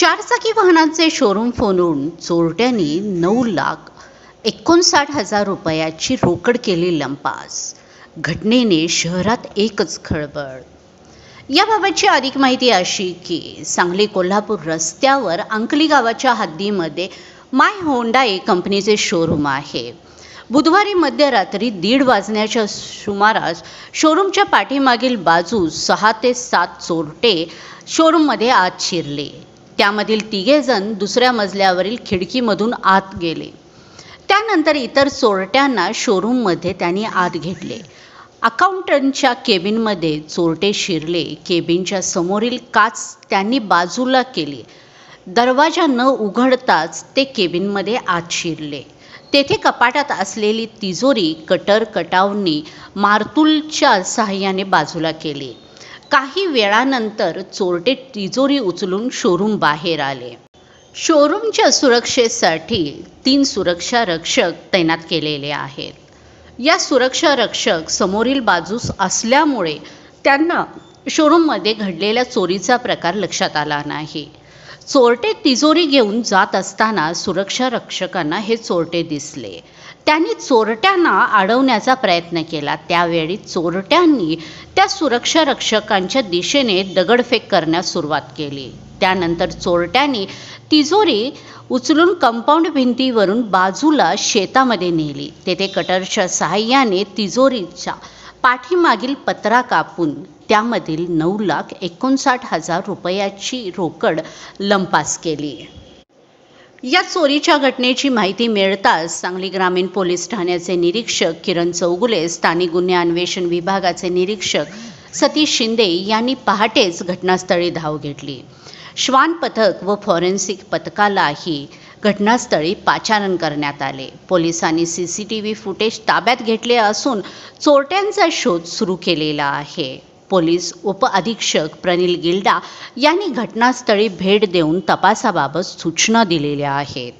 चारचाकी वाहनांचे शोरूम फोनून चोरट्यांनी नऊ लाख एकोणसाठ हजार रुपयाची रोकड केली लंपास. घटनेने शहरात एकच खळबळ. याबाबतची अधिक माहिती अशी की सांगली कोल्हापूर रस्त्यावर अंकली गावाच्या हद्दीमध्ये माय होंडाई कंपनीचे शोरूम आहे. बुधवारी मध्यरात्री दीड वाजण्याच्या सुमारास शोरूमच्या पाठीमागील बाजूस सहा ते सात चोरटे शोरूममध्ये आत शिरले. त्यामधील तिघेजण दुसऱ्या मजल्यावरील खिडकीमधून आत गेले. त्यानंतर इतर चोरट्यांना शोरूममध्ये त्यांनी आत घेतले. अकाउंटंटच्या केबिनमध्ये चोरटे शिरले. केबिनच्या समोरील काच त्यांनी बाजूला केली. दरवाजा न उघडताच ते केबिनमध्ये आत शिरले. तेथे कपाटात असलेली तिजोरी कटर कटावनी मारतूलच्या सहाय्याने बाजूला केली. काही वेळानंतर चोरटे तिजोरी उचलून शोरूम बाहेर आले. शोरूमच्या सुरक्षेसाठी तीन सुरक्षा रक्षक तैनात केलेले आहेत. या सुरक्षा रक्षक समोरील बाजूस असल्यामुळे त्यांना शोरूममध्ये घडलेल्या चोरीचा प्रकार लक्षात आला नाही. चोरटे तिजोरी घेऊन जात असताना सुरक्षा रक्षकांना हे चोरटे दिसले. त्यांनी चोरट्यांना अडवण्याचा प्रयत्न केला. त्यावेळी चोरट्यांनी त्या सुरक्षा रक्षकांच्या दिशेने दगडफेक करण्यास सुरुवात केली. त्यानंतर चोरट्यांनी तिजोरी उचलून कंपाऊंड भिंतीवरून बाजूला शेतामध्ये नेली. तेथे कटरच्या सहाय्याने तिजोरीच्या पाठीमागील पत्रा कापून त्यामधील नऊ लाख एकोणसाठ हजार रुपयाची रोकड लंपास केली. या चोरीच्या घटनेची माहिती मिळताच सांगली ग्रामीण पोलीस ठाण्याचे निरीक्षक किरण चौगुले स्थानिक गुन्हे अन्वेषण विभागाचे निरीक्षक सतीश शिंदे यांनी पहाटेच घटनास्थळी धाव घेतली. श्वान पथक व फॉरेन्सिक पथकालाही घटनास्थळी पाचारण करण्यात आले. पोलिसांनी C C T V footage ताब्यात घेतले असून चोरट्यांचा शोध सुरू केलेला आहे. पोलीस उपअधीक्षक प्रनिल गिल्डा यांनी घटनास्थळी भेट देऊन तपासाबाबत सूचना दिलेल्या आहेत.